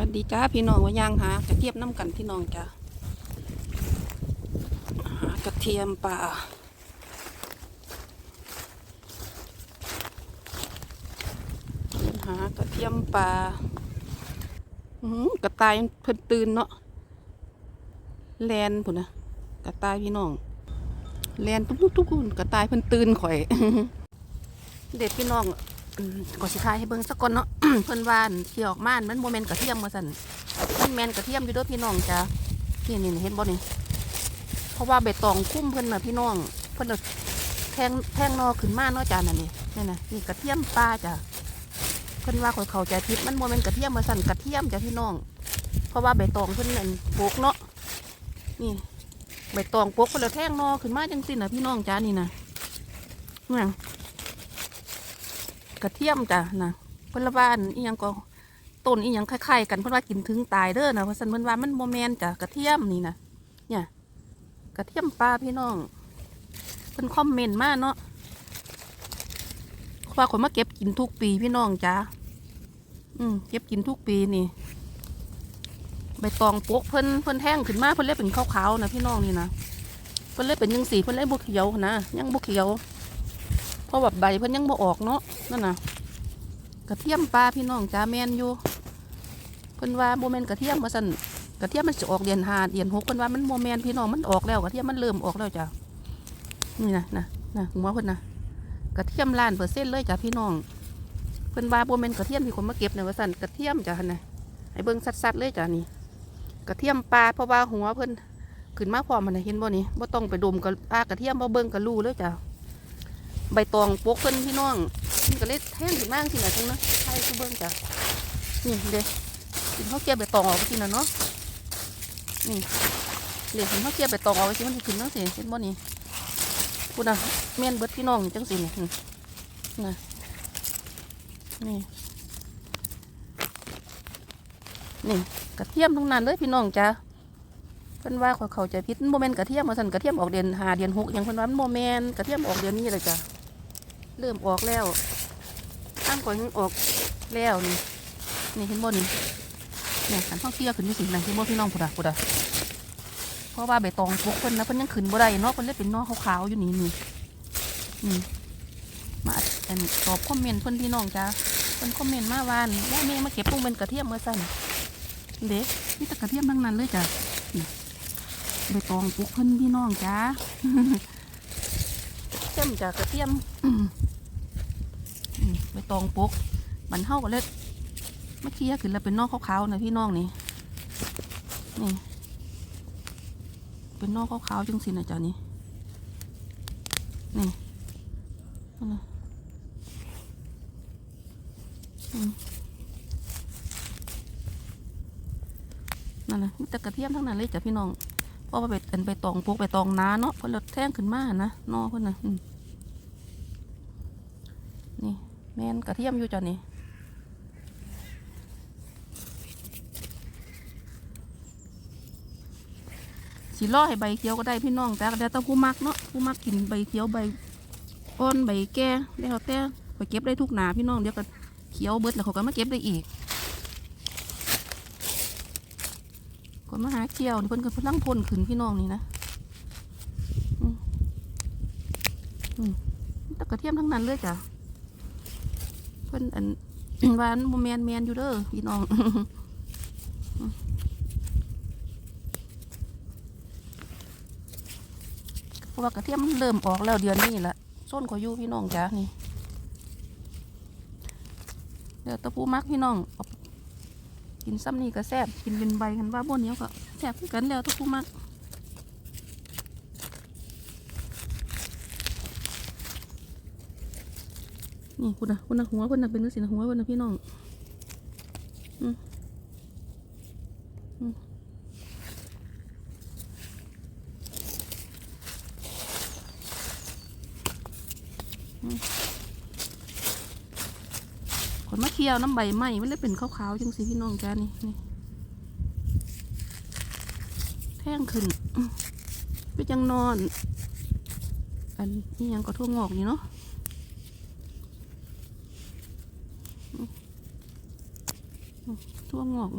วัสดีจ้าพี่น้องว่ายางหากระเทียมน้ำกันพี่น้องจ้าหากระเทียมป่าหากระเทียมป่าอื้อหือกระต่ายเพิ่นตื่นเนาะแลนพุ่นนะกระต่ายพี่น้องแลนทุกทุกทุกคนกระต่ายเพิ่นตื่นข่อย เด็ดพี่น้อง ก็สิทายให้เบิ่งสักก่อนเนาะ เพิ่นว่านที่ออกมามันโมเมนกระเทียมว่าซั่นมันแมนกระเทียมอยู่ด้วยพี่น้องจ้ะนี่นี่นี่เห็นบ่นี่เพราะว่าใบตองคุ้มเพิ่นน่ะพี่น้อง เพิ่นแทงแทงนอขึ้นมาเนาะจ้ะนั่นนี่นี่นะนี่กระเทียมปลาจ้ะเพิ่นว่าข่อยเข้าใจผิดมันโมเมนกระเทียมว่าซั่นกระเทียมจ้ะพี่น้อง เพราะว่าใบตองเพิ่นนั่นปลูกเนาะ นี่ใบตองปลูกเพิ่นแล้วแทงนอขึ้นมาจังซี่น่ะพี่น้องจ้ะนี่น่ะนี่น กระเทียมจ้ะนะเพิ่นละว่านอีหยังก็ต้นอีหยังคล้ายๆกันเพิ่นว่ากินถึงตายเด้อนะเพราะฉันเพิ่นว่ามันโมแมนจ้ะกระเทียมนี่นะเนี่ยกระเทียมปลาพี่น้องเพิ่นคอมเมนต์มากเนาะว่าคนมาเก็บกินทุกปีพี่น้องจ้ะอืมเก็บกินทุกปีนี่ใบตองปกเพิ่นเพิ่นแห้งขึ้นมาเพิ่นเลยเป็นขาวๆนะพี่น้องนี่นะเพิ่นเลยเป็นยังสีเพิ่นเลยบ่เขียวนะยังบ่เขียว เพราะแบบใบเพิ่นยังบ่ออกเนาะนั่นน่ะกระเทียมปลาพี่น้องจ้าแมนอยู่เพิ่นว่าโมเมนกระเทียมว่าซั่นกระเทียมมันจะออกเดือนห้าเดือนหกเพิ่นว่ามันโมเมนพี่น้องมันออกแล้วกระเทียมมันเริ่มออกแล้วจ้ะนี่นะนะนะหัวเพิ่นนะกระเทียมล้านเปอร์เซ็นต์เลยจ้ะพี่น้องเพิ่นว่าโมเมนกระเทียมที่คนมาเก็บเนี่ยว่าซั่นกระเทียมจ้ะนน่ะให้เบิ่งสัดๆเลยจ้ะนี่กระเทียมปลาเพราะว่าหัวเพิ่นขึ้นมาพร้อมมันะเห็นบ่นี่บ่ต้องไปดมกับปลากระเทียมบ่เบิ่งก็รู้เลยจ้ะ ใบตองปกเพิ่นพี่น้องมันก็เลยแท่งขึ้นมากสินะจังนะใช่คือเบิ้งจ้ะนี่เด็กกินข้าวเกี๊ยวใบตองออกไปสินะเนาะนี่เด็กกินข้าวเกี๊ยวใบตองออกไปสิมันสิขึ้นเนาะสิเห็นบ่นี่พูดนะแม่นเบิดพี่น้องจังสิเนี่ยนะนี่นี่กระเทียมทั้งนั้นเลยพี่น้องจ้ะเพิ่นว่าขอเข้าใจผิดมันโมเมนกระเทียมมาสั่นกระเทียมออกเดือนหาเดือนหกอย่างเพิ่นว่ามันโมเมน์กระเทียมออกเดือนนี้เลยจ้ะ เริ่มออกแล้วตั้งก่อนออกแล้วนี่นี่เห็นบ่นี่เนี่ยขันท่องเที่ยวขึ้นนี่สินะเห็นบ่พี่น้องพุดาพุดาเพราะว่าใบตองพกเพิ่นนะเพิ่นยังขึ้นบ่ได้เนาะเพิ่นเลยเป็นนอขาวๆอยู่นี่นี่นี่มาอันตอบคอมเมนต์เพิ่นพี่น้องจ้าเพิ่นคอมเมนต์มาวานี่ว่าแม่มาเก็บลงเป็นกระเทียมเมื่อสั่นเด็กนี่ต่กระเทียมทั้งนั้นเลยจ้ะใบตองปลูกเพิ่นพี่น้องจ้าเทียมจากกระเทียม ตองปกมันเท่ากันเลยเมื่อกี้ขึ้นแล้วเป็นนอกขาวๆนะพี่น้องนี่นี่ เป็นนอกขาวๆจังสินะจ๊ะนี่นี่นั่นน่ะมีแต่กระเทียมทั้งนั้นเลยจ้ะพี่น้องเพราะว่าไปเป็นไปตองปลูกไปตองน้าเนาะเพิ่นเราแท่งขึ้นมานะนอเพิ่นนะอืมนี่ แมนกระเทียมอยู่จ้ะนี่สีล่อให้ใบเขียวก็ได้พี่น้องแต่เดี๋ยวต้องผู้มักเนาะผู้มักกินใบเขียวใบอ่อนใบแก่แล้วแต่ไปเก็บได้ทุกหนาพี่น้องเดี๋ยวก็เขียวเบิดแล้วเขาก็มาเก็บได้อีกคนมาหาเกี่ยวนี่เพิ่นก็เพิ่นลังพ่นขึ้นพี่น้องนี่นะอืมแตะกระเทียมทั้งนั้นเลยจ้ะ เพิ่นอันวานโมแมนแมนอยู่เด้อพี่น้องเพราะว่ากระเทียมมันเริ่มออกแล้วเดือนนี้ละส้นขออยู่พี่น้องจ้ะนี่เดี๋ยวตะปูมักพี่น้องกินซ้ำนี่ก็แซ่บกินเป็นใบกันว่าบนเนี้ยวก็แซ่บกันแล้วทุกผู้มัก นี่คุณนะคุณนะหัวคุณนะเป็นสีนะหัวคุณนะพี่น้องอืมอืมอืมขนมะเขียวน้ำใบไม้มันเลยเป็นขาวๆจังสิพี่น้องจ้านี่นี่แท่งขึ้นไปจังนอน อันนี้ยังก็ทั่วงอกนี่เนาะ วงอก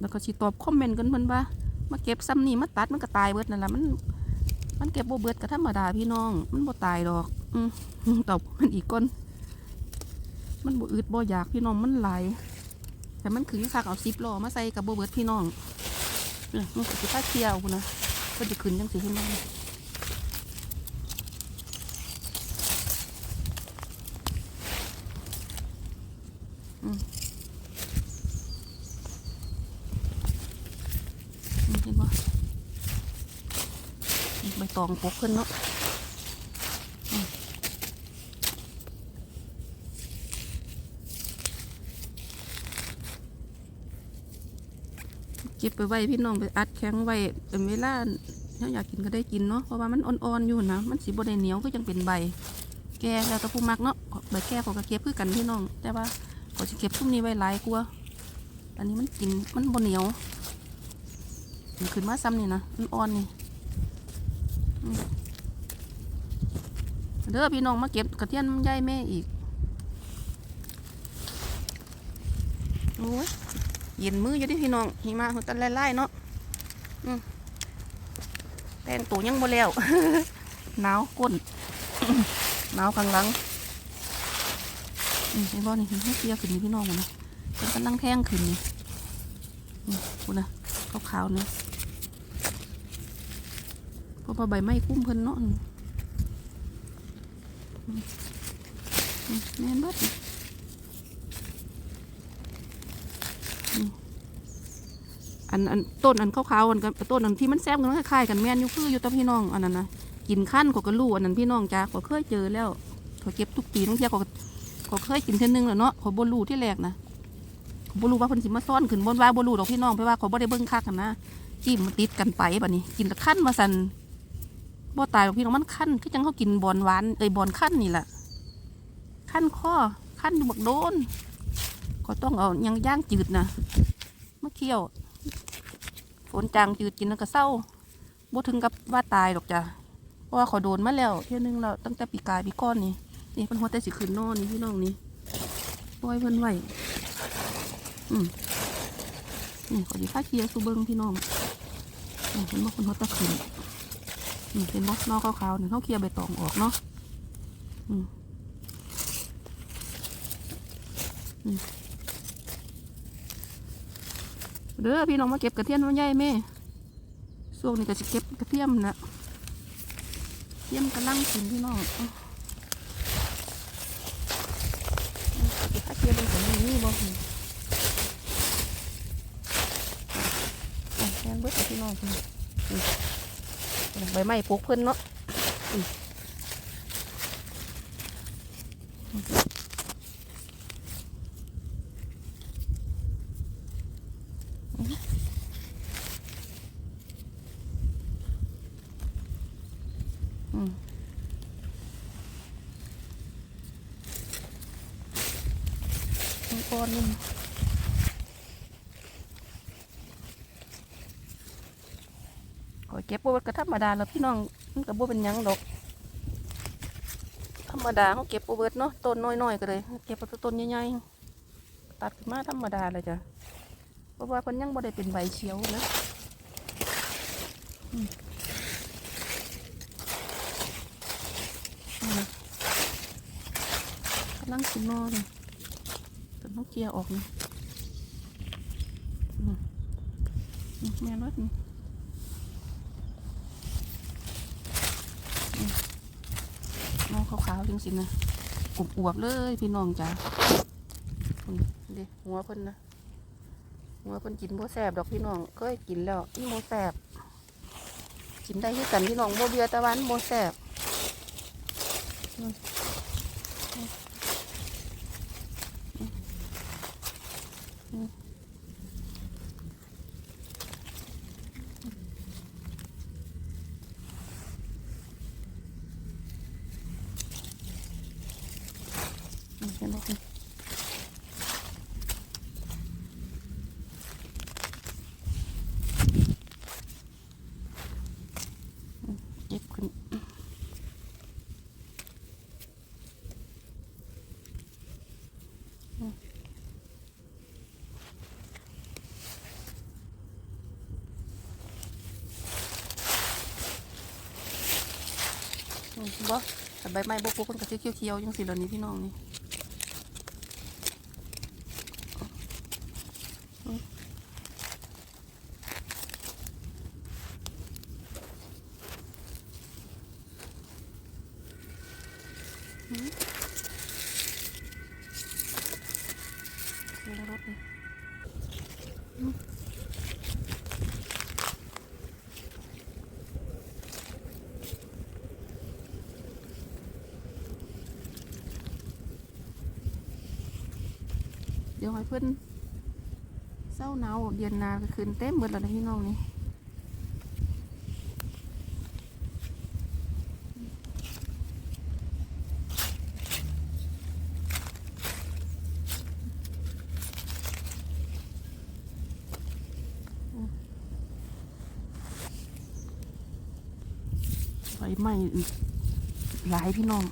แล้วก็สิตอบคอมเมนต์กันเพิ่นว่ามาเก็บซ้ำนี่มาตัดมันก็ตายเบิดนั่นแหละมัน มันเก็บโบเบิดก็ธรรมดาพี่น้อง มันโบตายดอกอืมตอบมันอีกก้นมันโบอึดโบอยากพี่น้องมันไหลแต่มันขืงคักเอาซิปล้อมาใส่กับโบเบิดพี่น้องเนี่ยมันสิไปเที่ยวนะก็จะขึ้นยังสิขึ้นได้ องปกขึ้นเนาะเก็บไปไว้พี่น้องไปอัดแข็งไว้เป็นเวลาถ้าอยากกินก็ได้กินเนาะเพราะว่ามันอ่อนๆอยู่นะมันสีบดเหนียวก็ยังเป็นใบ แก่แล้วต่ผู้มักเนาะใบแก่เขาก็เก็บคือกันพี่น้อง แต่ว่าเขาจะเก็บพวกนี้ไว้หลายกว่าอันนี้มันกินมันบดเหนียว ขึ้นมาซ้ำนี่นะมันอ่อนนี่ เด้อพี่น้องมาเก็บกระเทียมยายแม่อีกโอ้ยเย็นมืออยู่ดิพี่น้องหิมะหัวตันไล่ๆเนาะแต่งตัวยังบ่แล้วหนาวก้นหนาวข้างหลังอืมเห็นบ่นี่เห็นให้เกียร์ขึ้นนี่พี่น้องมันนะเป็นกำลังแท่งขึ้นนี่คุณนะขาวๆเนี่ยเพราะว่าใบไม้คุ้มเพิ่นเนาะ แม่นบิดอันอันต้นอันขาวๆอันกับต้นอันที่มันแซ่บกันคล้ายๆกันแม่นอยู่คืออยู่ตะพี่น้องอันนั้นนะกินขั้นก็กระลู่อันนั้นพี่น้องจ้าก็เคยเจอแล้วขาเก็บทุกปีทั้งเที่ยก็ก็เคยกินเท่านึงแล้วเนาะขาบ่รู้ที่แรกนะขาบ่รู้ว่าเพิ่นสิมาซ่อนขึ้นบนว่าบ่รู้ดอกพี่น้องเพราะว่าขาบ่ได้เบิ่งคักกันนะจิ้มมันติดกันไปแบัดนี้ กินตะขั้นมาสั่น บ่ตายหรอกพี่น้องมันขั้นคือจังเขากินบอนหวานเอ้ยบอนขั้นนี่แหละขั้นข้อขั้นอยู่บักโดน ก็ต้องเอายังย่างจืดนะมาเคี่ยวฝนจางจืดกินแล้วก็เศร้าบ่ถึงกับว่าตายหรอกจ้ะเพราะว่าเขาโดนมาแล้วเที่ยนึงแล้วตั้งแต่ปีกายปีก้อนนี่นี่เพิ่นหัวแต่สิขึ้นนอนนี่พี่น้องนี่ปล่อยเพิ่นไว้อืมนี่ขอดีค่าเคี่ยวสูเบิงพี่น้องนี่เพิ่นบอกเพิ่นหัวแต่ขึ้น อืมเป็นบล็อกนอกขาวๆนี่เขาเคลียร์ใบตองออกเนาะอืมอืมเด้อพี่น้องมาเก็บกระเทียมมันใหญ่แม่ช่วงนี้ก็จะเก็บกระเทียมนะเทียมกำลังกินพี่น้องเอาเอาถ้าเทียมเป็นของนี้บ่หือเอาแม่นเบิดพี่น้องคุณ ใบไม้ปลูกเพิ่นเนาะอืมอืมมีก้อนหนึงข อยเก็บบ่ก็ธรรมดาแล้วพี่น้องมันก็บ่เป็นยังดอก ธรรมดาเขาเก็บบ่เบิดเนาะต้นน้อยๆก็เลย เก็บต้นใหญ่ๆตัดขึ้นมาธรรมดาเลยจ้ะเพราะว่าเพิ่นยังบ่ได้เป็นใบเขียวนะนี่นะกำลังขึ้นนอเลยต้นเขาเกียออกนี่แม่นวดนี่ น้องขาวๆจริงๆนะกลุบอวบๆเลยพี่น้องจ้าเด็หัวเพิ่นนะหัวเพิ่นกินโมแสบดอกพี่น้องเคยกินแล้วนี่โมแสบกินได้ที่กันพี่น้องโมเบียตะวันโมแสบ กันไค่ะเก็บคนบ่แต่ใบไม้บกๆกคนก็เคี้ยวๆยังสีเหล่านี้พี่น้องนี่ ให้เพิ่นเศร้าหนาวเดือนหนาก็คืนเต็มหมดแล้วนะพี่น้องนี่ใบไม้หลายพี่น้อง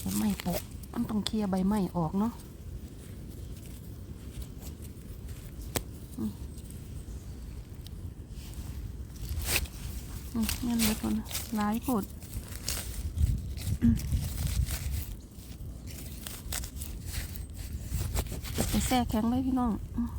ใบไม้ปกมันต้องเคลียร์ใบไม้ออกเนาะอืมอืมงั้นเดี๋ยวก่อนนะ หลายกดไปแทรกแข็งเลยพี่น้องอืม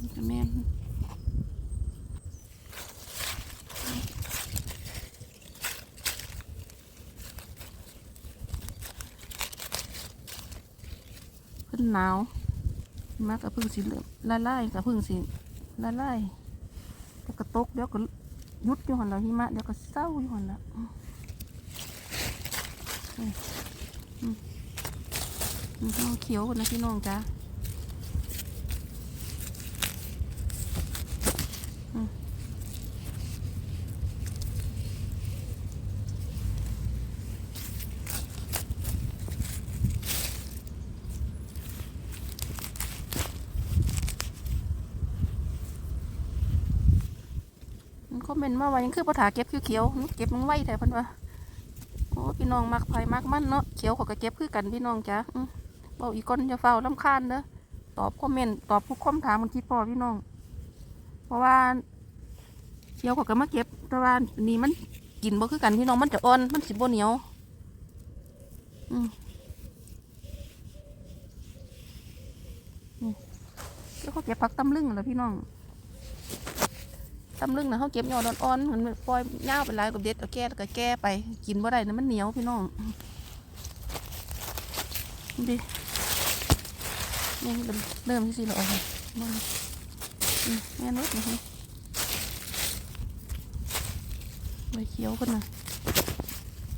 นี่ก็แม่นเพิ่นหนาว มากกับพึ่งสีเหลือละลายกับพึ่งสีละลายเดี๋ยวก็ตกเดี๋ยวก็ยุดอยู่หันแล้วหิมะเดี๋ยวก็เศร้าอยู่หันละมอืมอืมอืมน้องเขียวคนนะพี่น้องจ้า คอมเมนต์มาว่ายังคือปัญหาเก็บเขียวๆเก็บมันไว้แต่พิ่นว่าโอ้พี่น้องมักไผ่มักมันเนาะเขียวเขาก็เก็บคือกันพี่น้องจ้ะอืมเบาอีกคนจะเฝ้าลำคาญเด้อตอบคอมเมนต์ตอบผู้คอมถามมันคิดพอพี่น้อง เพราะว่าเขียวเขาก็มาเก็บแต่ว่านี่มันกินบ่คือกันพี่น้องมันจะอ่อนมันสิบ่เหนียว อืมนี่เขาเก็บผักตำลึงเหรอพี่น้อง ตำลึงนะเขาเก็บยอดอ่อนๆมันปล่อยย่าวไปหลายกับเด็ดเอาแก้แล้วก็แก้ไป กินบ่ได้นะมันเหนียวพี่น้องดินี่เริ่มเริ่มที่สิเราออกเลยมาอืมแม่นุ๊กนี่ใบเขียวกันนะ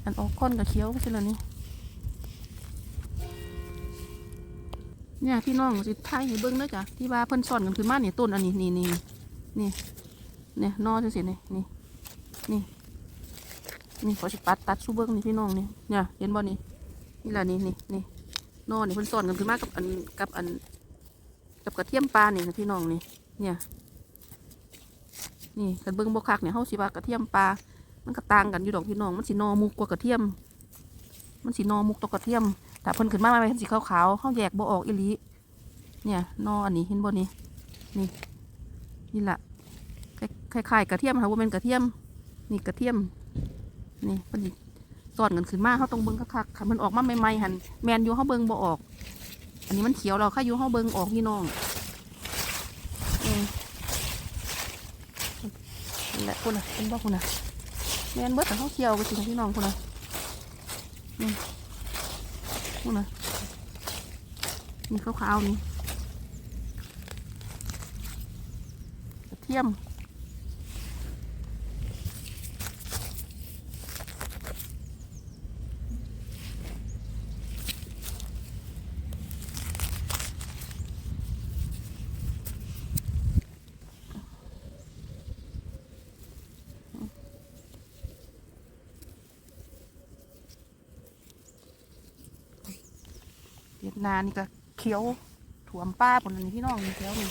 อันออกก้อนกับเขียวก็สิละนี่เนี่ยพี่น้องสิท้ายให้เบิ้งด้อจ้ะที่ว่าเพิ่นซ่อนกันขึ้นมาเนี่ยต้นอันนี้นี่นี่นี่ เนี่ยนอจังสิเนี่ยนี่นี่นี่ขอสิปัดตัดชูเบิ้งนี่พี่น้องนี่เนี่ยเห็นบ่นี่นี่แหละนี่นี่นี่นอนี่เพิ่นสอนกันขึ้นมากับอันกับอันกับกระเทียมปลาเนี่นะพี่น้องนี่เนี่ยนี่กันเบิ้งบ่คักเนี่ยเฮาสิว่ากระเทียมปลามันก็ต่างกันอยู่ดอกพี่น้องมันสินอมุกกว่ากระเทียม มันสินอมุกต่อกระเทียมแต่เพิ่นขึ้นมาเป็นสีขาวๆเฮาแยกบ่ออกอีหลีเนี่ยนออันนี้เห็นบ่นี่นี่นี่แหละ คล้ายๆกระเทียมค่ะว่าเป็นกระเทียม นี่กระเทียม นี่มันสิสอนกันขึ้นมาเขาต้องเบิ้งคักๆค่ะมันออกมาใหม่ๆหันแมนอยู่เขาเบิ้งบ่ออก อันนี้มันเขียวเราข้าอยู่เขาเบิ้งออกพี่น้องนี่แหละคุณน่ะเป็นบ่คุณน่ะแมนเบิดแต่เขาเขียวก็สิงพี่น้องคุณน่ะนี่คุณน่ะนี่ขาวๆนี่กระเทียม นานี่ก็เคี้ยวถั่วป้าผลนี้พี่น้องนี่เขียวนี่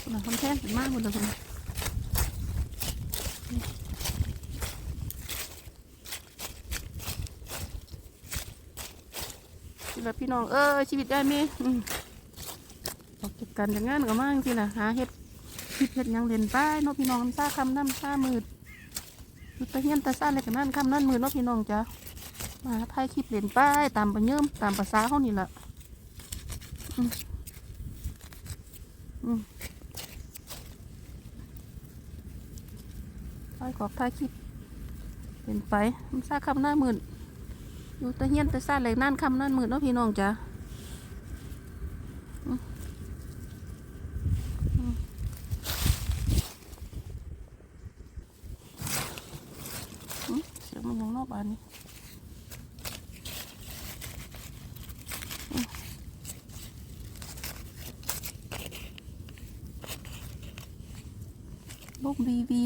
คนละคนแท่นเป็นมากคนละคนชีวิตพี่น้องเออชีวิตได้ไหมออกจากกันจากงานก็มั่งริงนะหาเห็ดคิดเห็ดยังเรียนป้ายนกพี่น้องซ่าคำน้ำซ่ามืดตะเฮียนตะซ่าอะไรกันนั่นคำนั่นมือนกพี่น้องจ้ะ มาถ่ายคลิปเล่นไปตามประเยิ่มตามภาษาเขานี่แหละอืมอืมถ่ายกอกถ่ายคลิปเล่นไปน้ำซ่าคำหน้ามืดอยู่ตะเฮียนตะซาเลยนั่นคำนั่นมืดเนาะพี่น้องจ้ะเสียงมันยังนอกบ้านนี่ ลูกบีบี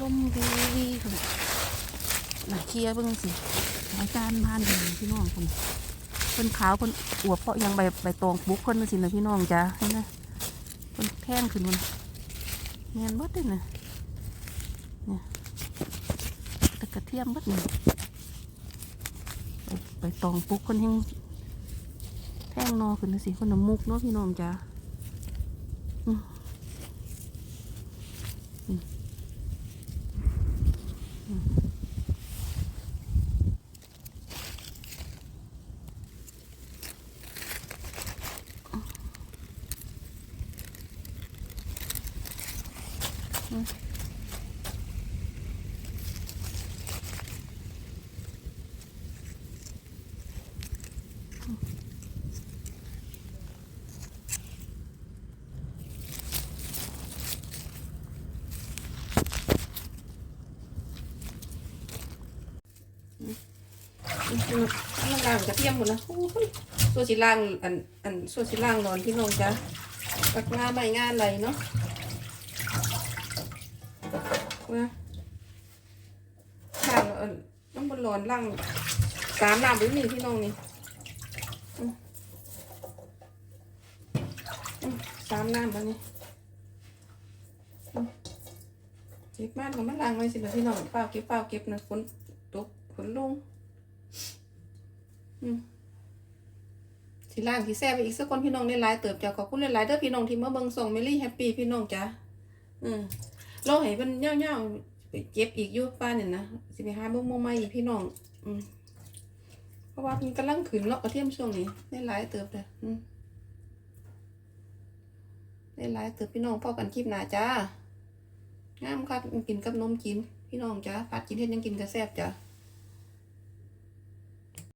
ลมบีบีคนน่ะเคลียร์เบิ่งสิอาจารย์พานเดินพี่น้องคนเพิ่นขาวเพิ่นอวบเพราะยังใบใบตองบุกเพิ่นสินะพี่น้องจ้าเห็นไหมเพิ่นแท่งขึ้นมันแมนเบิดเลยนะเนี่ยตะกระเทียมเบิดนี่ใบใบตองปุกเพิ่นแห้ง แท่งนอขึ้นนะสิคนน้ำมุกเนาะพี่น้องจ้าอืมอืมอืม มันล่างกระเทียมหมดแล้วโอ้ยส่วนสีล่างอันอันส่วนสีล่างนอนที่น้องจ้ะปักงาไม่งานอะไรเนาะว่าล่างอันน้ำบนร้อนล่างสามน้ำหรือนี่พี่น้องนี่อืมอืมสามน้ำอันนี้อืมเก็บบ้านกับมันล่างไว้สินะพี่น้องเปล่าเก็บเปล่าเก็บนะฝนตกฝนลง สิล่างที่แซ่ไปอีกสักคนพี่น้องได้หลายเติบจ้ะขอบคุณหลายๆเด้อพี่น้องที่มาเบิ่งส่งเมลี่แฮปปี้พี่น้องจ้ะอืมรอให้มันเงาๆไปเก็บอีกอยู่ป้าเนี่ยนะสิไปหาเบิ่งโมใหม่อีกพี่น้อง อืมเพราะว่ามันกำลังขึ้นเนาะกระเทียมช่วงนี้ได้หลายเติบเลยอืมได้หลายเติบพี่น้องพ่อกันคลิปหน้าจ้างามคักกินกับนมกิน พี่น้องจ้ะผัดกินเฮ็ดยังกินกระแซ่บจ้ะ